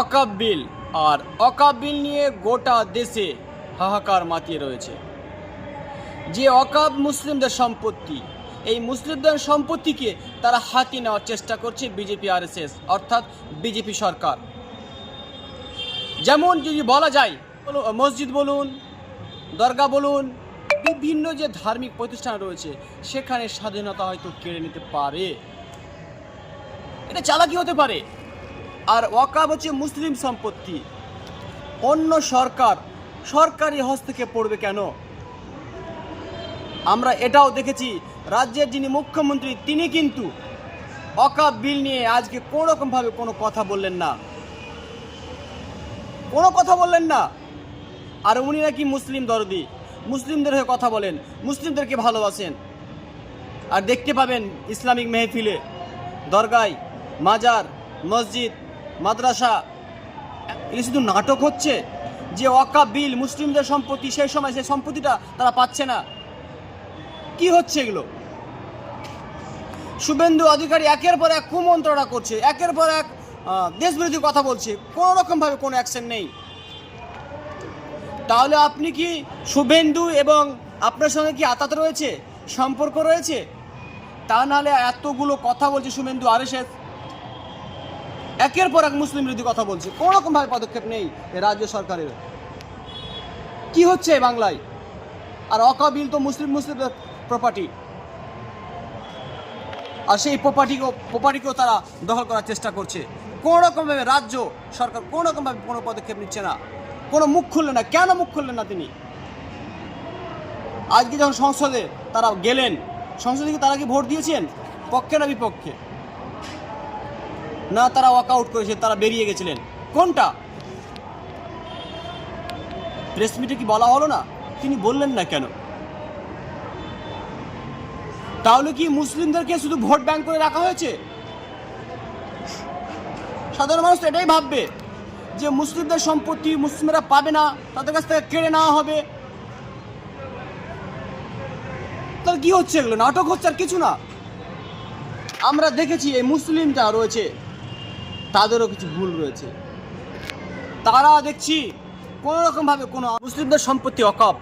অকাপ বিল আর অকাপ বিল নিয়ে গোটা দেশে হাহাকার মাতিয়ে রয়েছে। যে অকাপ মুসলিমদের সম্পত্তি, এই মুসলিমদের সম্পত্তিকে তারা হাতি নেওয়ার চেষ্টা করছে বিজেপি আরএসএস, অর্থাৎ বিজেপি সরকার। যেমন যদি বলা যায় মসজিদ বলুন, দরগা বলুন, বিভিন্ন যে ধার্মিক প্রতিষ্ঠান রয়েছে, সেখানে স্বাধীনতা হয়তো কেড়ে নিতে পারে। এটা চালাকি হতে পারে। আর ওয়াকাব হচ্ছে মুসলিম সম্পত্তি। অন্য সরকার সরকারি হস্তক্ষেপ পড়বে কেন? আমরা এটাও দেখেছি, রাজ্যের যিনি মুখ্যমন্ত্রী, তিনি কিন্তু অকাব বিল নিয়ে আজকে কোনো রকমভাবে কোনো কথা বললেন না। কোনো কথা বললেন না। আর উনি নাকি মুসলিম দরদি। মুসলিমদের হয়ে কথা বলেন মুসলিমদেরকে ভালোবাসেন? আর দেখতে পাবেন ইসলামিক মেহফিলে, দরগায়, মাজার, মসজিদ মাদ্রাসা এগুলো শুধু নাটক হচ্ছে? যে ওয়াকা বিল মুসলিমদের সম্পত্তি, সেই সময় সেই সম্পত্তিটা তারা পাচ্ছে না। কি হচ্ছে এগুলো? শুভেন্দু অধিকারী একের পর এক কুমন্ত্রণা করছে, একের পর এক দেশবিরোধী কথা বলছে, কোনো রকমভাবে কোনো অ্যাকশন নেই। তাহলে আপনি কি শুভেন্দু এবং আপনার সঙ্গে কি আতাত রয়েছে? সম্পর্ক রয়েছে? তা নাহলে এতগুলো কথা বলছে শুভেন্দু আরএসএস। একের পর এক মুসলিম বিরোধী কথা বলছে। কোনো রকমভাবে পদক্ষেপ নেই রাজ্য সরকারের। কি হচ্ছে বাংলায়? আর অকাবিল তো মুসলিম মুসলিমদের প্রপার্টি আর সেই প্রপার্টিকেও প্রপার্টিকেও তারা দখল করার চেষ্টা করছে। কোনো রকমভাবে রাজ্য সরকার কোনো রকমভাবে কোনো পদক্ষেপ নিচ্ছে না। কোনো মুখ খুললেন না। কেন মুখ খুললেন না তিনি? আজকে যখন সংসদে তারা গেলেন, সংসদে কি তারা কি ভোট দিয়েছেন? পক্ষে না বিপক্ষে? না তারা ওয়াকআউট করেছে, তারা বেরিয়ে গেছিলেন। কোনটা? প্রেস মিটে কি বলা হলো না? তিনি বললেন না কেন? তাহলে কি মুসলিমদেরকে শুধু ভোট ব্যাংক করে রাখা হয়েছে? সাধারণ মানুষ এটাই ভাববে যে মুসলিমদের সম্পত্তি মুসলিমরা পাবে না, তাদের কাছ থেকে কেড়ে নেওয়া হবে। তাহলে কি হচ্ছে এগুলো? নাটক হচ্ছে আর কিছু না। আমরা দেখেছি এই মুসলিম যা রয়েছে। তাদেরও কিছু ভুল রয়েছে। তারা দেখছি কোনো রকমভাবে কোনো মুসলিমদের সম্পত্তি অকাপ।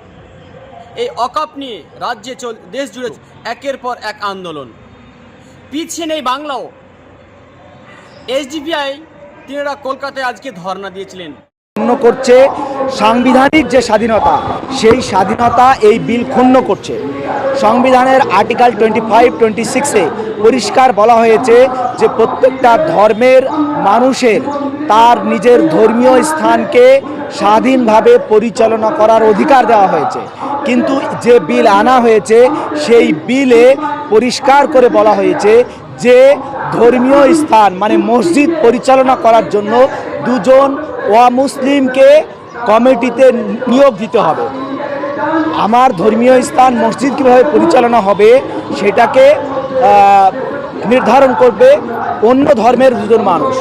এই অকাপ নিয়ে রাজ্যে চল, দেশ জুড়ে একের পর এক আন্দোলন। পিছিয়ে নেই বাংলাও। এসডিপিআই তিনারা কলকাতায় আজকে ধর্না দিয়েছিলেন। ক্ষুণ্ণ করছে সাংবিধানিক যে স্বাধীনতা, সেই স্বাধীনতা এই বিল ক্ষুণ্ণ করছে। সংবিধানের আর্টিকেল টোয়েন্টি ফাইভ টোয়েন্টি সিক্সে পরিষ্কার বলা হয়েছে যে প্রত্যেকটা ধর্মের মানুষের তার নিজের ধর্মীয় স্থানকে স্বাধীনভাবে পরিচালনা করার অধিকার দেওয়া হয়েছে। কিন্তু যে বিল আনা হয়েছে, সেই বিলে পরিষ্কার করে বলা হয়েছে যে ধর্মীয় স্থান মানে মসজিদ পরিচালনা করার জন্য দুজন অমুসলিমকে কমিটিতে নিয়োগ দিতে হবে। আমার ধর্মীয় স্থান মসজিদ কীভাবে পরিচালনা হবে সেটাকে নির্ধারণ করবে অন্য ধর্মের দুজন মানুষ।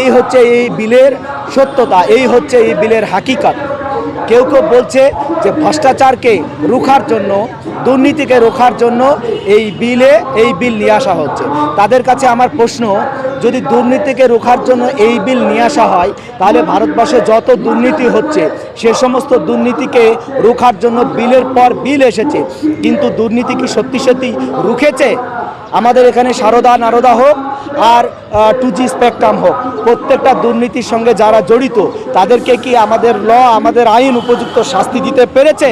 এই হচ্ছে এই বিলের সত্যতা, এই হচ্ছে এই বিলের হাকিকত। কেউ কেউ বলছে যে ভ্রষ্টাচারকে রুখার জন্য, দুর্নীতিকে রোখার জন্য এই বিলে, এই বিল নিয়ে আসা হচ্ছে। তাদের কাছে আমার প্রশ্ন, যদি দুর্নীতিকে রোখার জন্য এই বিল নিয়ে আসা হয়, তাহলে ভারতবর্ষে যত দুর্নীতি হচ্ছে, সে সমস্ত দুর্নীতিকে রোখার জন্য বিলের পর বিল এসেছে। কিন্তু দুর্নীতি কি সত্যি সত্যি রুখেছে? আমাদের এখানে সারদা, নারদা হোক আর টু জি স্পেকট্রাম হোক, প্রত্যেকটা দুর্নীতির সঙ্গে যারা জড়িত, তাদেরকে কি আমাদের ল, আমাদের আইন উপযুক্ত শাস্তি দিতে পেরেছে?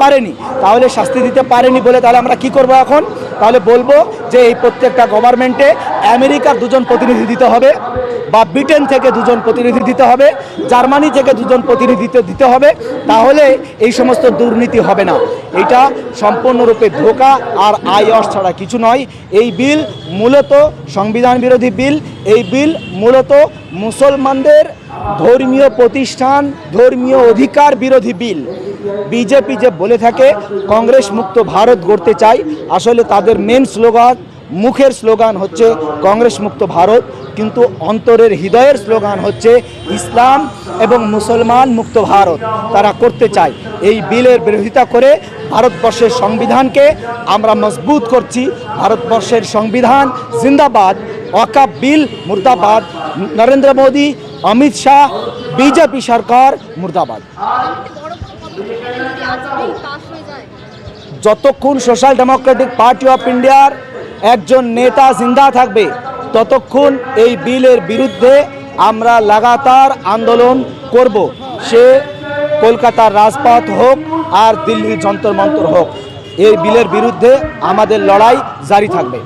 পারেনি। তাহলে শাস্তি দিতে পারেনি বলে তাহলে আমরা কি করব এখন? তাহলে বলব যে এই প্রত্যেকটা গভর্নমেন্টে আমেরিকার দুজন প্রতিনিধি দিতে হবে। বা ব্রিটেন থেকে দুজন প্রতিনিধি দিতে হবে, জার্মানি থেকে দুজন প্রতিনিধি দিতে হবে, তাহলে এই সমস্ত দুর্নীতি হবে না। এটা সম্পূর্ণরূপে ধোকা আর আয়স ছাড়া কিছু নয়। এই বিল মূলত সংবিধান বিরোধী বিল, এই বিল মূলত মুসলমানদের ধর্মীয় প্রতিষ্ঠান, ধর্মীয় অধিকার বিরোধী বিল। বিজেপি যে বলে থাকে, কংগ্রেস মুক্ত ভারত গড়তে চায় আসলে তাদের মেন স্লোগান মুখের স্লোগান হচ্ছে কংগ্রেস মুক্ত ভারত, কিন্তু অন্তরের হৃদয়ের স্লোগান হচ্ছে ইসলাম এবং মুসলমান মুক্ত ভারত। তারা করতে চায়। এই বিলের বিরোধিতা করে ভারতবর্ষের সংবিধানকে আমরা মজবুত করছি। ভারতবর্ষের সংবিধান জিন্দাবাদ, ওয়াকাব বিল মুর্দাবাদ। নরেন্দ্র মোদী, অমিত শাহ, বিজেপি সরকার মুর্দাবাদ। যতক্ষণ সোশ্যাল ডেমোক্রেটিক পার্টি অফ ইন্ডিয়ার একজন নেতা জিন্দা থাকবে, ততক্ষণ এই বিলের বিরুদ্ধে আমরা লাগাতার আন্দোলন করব। সে কলকাতার রাজপথ হোক আর দিল্লির যন্তর মন্তর হোক, এই বিলের বিরুদ্ধে আমাদের লড়াই জারি থাকবে।